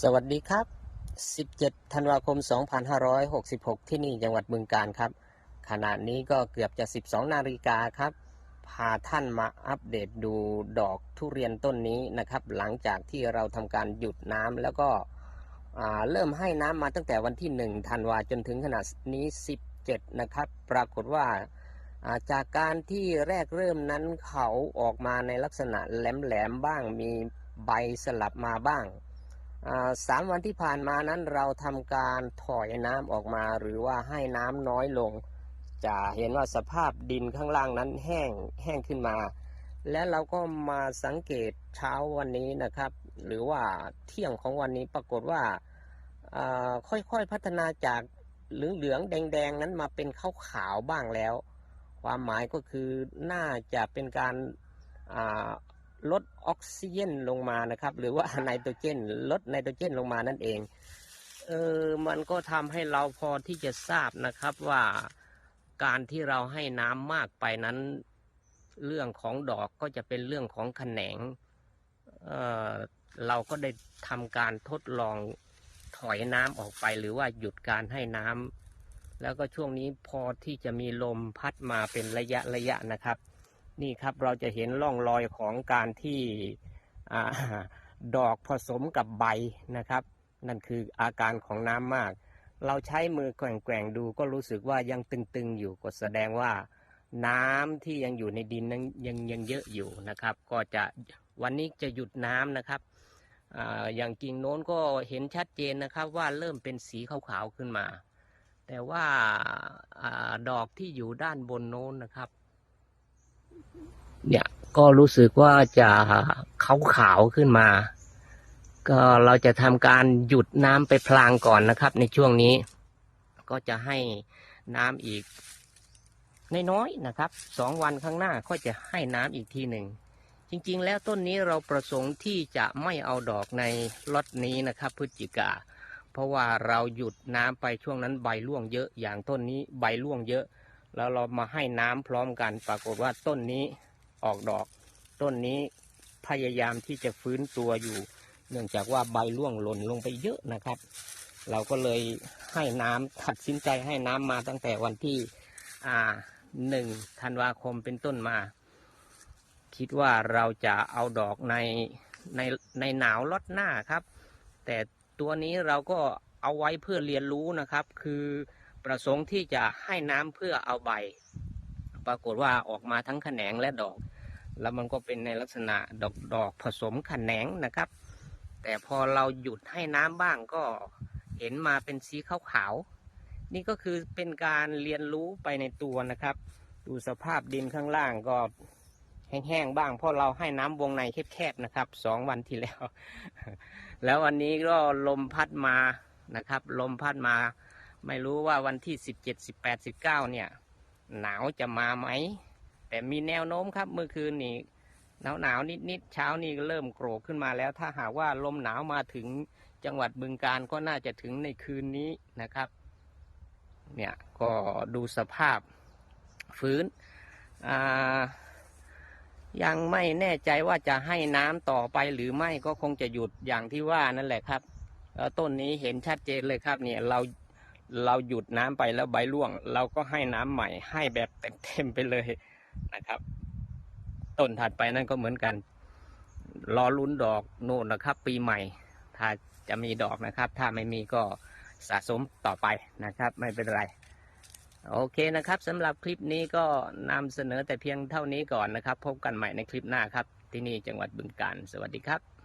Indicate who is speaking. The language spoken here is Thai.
Speaker 1: สวัสดีครับ 17 ธันวาคม 2566 ที่นี่จังหวัดบึงกาฬครับ ขณะนี้ก็เกือบจะ 12 นาฬิกาครับ พาท่านมาอัปเดตดูดอกทุเรียนต้นนี้นะครับ หลังจากที่เราทำการหยุดน้ำแล้วก็เริ่มให้น้ำมาตั้งแต่วันที่ 1 ธันวาจนถึงขนาดนี้ 17 นะครับ ปรากฏว่าจากการที่แรกเริ่มนั้นเขาออกมาในลักษณะแหลมๆบ้าง มีใบสลับมาบ้าง สามวันที่ผ่านมานั้นเราทำการถอยน้ำออกมา หรือว่าให้น้ำน้อยลง จะเห็นว่าสภาพดินข้างล่างนั้นแห้งแห้งขึ้นมา และเราก็มาสังเกตเช้าวันนี้นะครับ หรือว่าเที่ยงของวันนี้ปรากฏว่าค่อยๆพัฒนาจากเหลืองๆแดงๆนั้นมาเป็นขาวๆบ้างแล้ว ความหมายก็คือน่าจะเป็นการ ลดออกซิเจนลงมานะครับ หรือว่าไนโตรเจนลดไนโตรเจนลงมานั่นเองเออมันก็ทำให้เราพอที่จะทราบนะครับว่าการที่เราให้น้ำมากไปนั้น เรื่องของดอกก็จะเป็นเรื่องของแขนงเออเราก็ได้ทำการทดลองถอยน้ำออกไป หรือว่าหยุดการให้น้ำแล้วก็ช่วงนี้พอที่จะมีลมพัดมาเป็นระยะระยะนะครับ นี่ครับเราจะเห็นร่องรอยของการที่อดอกผสมกับใบนะครับ นั่นคืออาการของน้ำมาก เราใช้มือแกว่งๆดูก็รู้สึกว่ายังตึงๆอยู่ก็แสดงว่า น้ำที่ยังอยู่ในดินนั้นยังยังเยอะอยู่นะครับ ก็จะวันนี้จะหยุดน้ำนะครับออย่างกิ่งโน้นก็เห็นชัดเจนนะครับว่าเริ่มเป็นสีขาวๆขึ้นมา แต่ว่าอาดอกที่อยู่ด้านบนโน้นนะครับ เนี่ยก็รู้สึกว่าจะขาวขาวขึ้นมา ก็เราจะทำการหยุดน้ำไปพลางก่อนนะครับ ในช่วงนี้ ก็จะให้น้ำอีกน้อยๆนะครับสองวันข้างหน้าก็จะให้น้ำอีกทีหนึ่งจริงๆ แล้วต้นนี้เราประสงค์ที่จะไม่เอาดอกในล็อตนี้นะครับพฤศจิกา เพราะว่าเราหยุดน้ำไปช่วงนั้นใบร่วงเยอะอย่างต้นนี้ใบร่วงเยอะ แล้วเรามาให้น้ำพร้อมกัน ปรากฏว่าต้นนี้ออกดอก ต้นนี้พยายามที่จะฟื้นตัวอยู่ เนื่องจากว่าใบร่วงหล่นลงไปเยอะนะครับ เราก็เลยให้น้ำตัดสินใจให้น้ำมาตั้งแต่วันที่อ่าหนึ่งธันวาคมเป็นต้นมา คิดว่าเราจะเอาดอกในในในหนาวลดหน้าครับ แต่ตัวนี้เราก็เอาไว้เพื่อเรียนรู้นะครับ คือ ประสงค์ที่จะให้น้ำเพื่อเอาใบ ปรากฏว่าออกมาทั้งแขนงและดอก แล้วมันก็เป็นในลักษณะดอกดอกผสมแขนงนะครับ แต่พอเราหยุดให้น้ำบ้างก็เห็นมาเป็นสีขาวๆนี่ก็คือเป็นการเรียนรู้ไปในตัวนะครับ ดูสภาพดินข้างล่างก็แห้งๆบ้างเพราะเราให้น้ำวงในแคบๆนะครับสองวันที่แล้ว แล้ววันนี้ก็ลมพัดมานะครับ ลมพัดมา ไม่รู้ว่าวันที่สิบเจ็ดสิบแปดสิบเก้าเนี่ย หนาวจะมาไหม แต่มีแนวโน้มครับเมื่อคืนนี้หนาวหนาวนิดนิดเช้านี้ก็เริ่มโกรกขึ้นมาแล้ว ถ้าหากว่าลมหนาวมาถึงจังหวัดบึงการก็น่าจะถึงในคืนนี้นะครับ เนี่ยก็ดูสภาพฟื้นยังไม่แน่ใจว่าจะให้น้ำต่อไปหรือไม่ก็คงจะหยุดอย่างที่ว่านั่นแหละครับต้นนี้เห็นชัดเจนเลยครับเนี่ยเรา เราหยุดน้ำไปแล้วใบร่วง เราก็ให้น้ำใหม่ให้แบบเต็มๆไปเลยนะครับต้นถัดไปนั่นก็เหมือนกัน รอลุ้นดอกโน่นนะครับ ปีใหม่ ถ้าจะมีดอกนะครับ ถ้าไม่มีก็สะสมต่อไปนะครับ ไม่เป็นไร โอเคนะครับสำหรับคลิปนี้ก็นำเสนอแต่เพียงเท่านี้ก่อนนะครับ พบกันใหม่ในคลิปหน้าครับ ที่นี่จังหวัดบึงกาฬสวัสดีครับ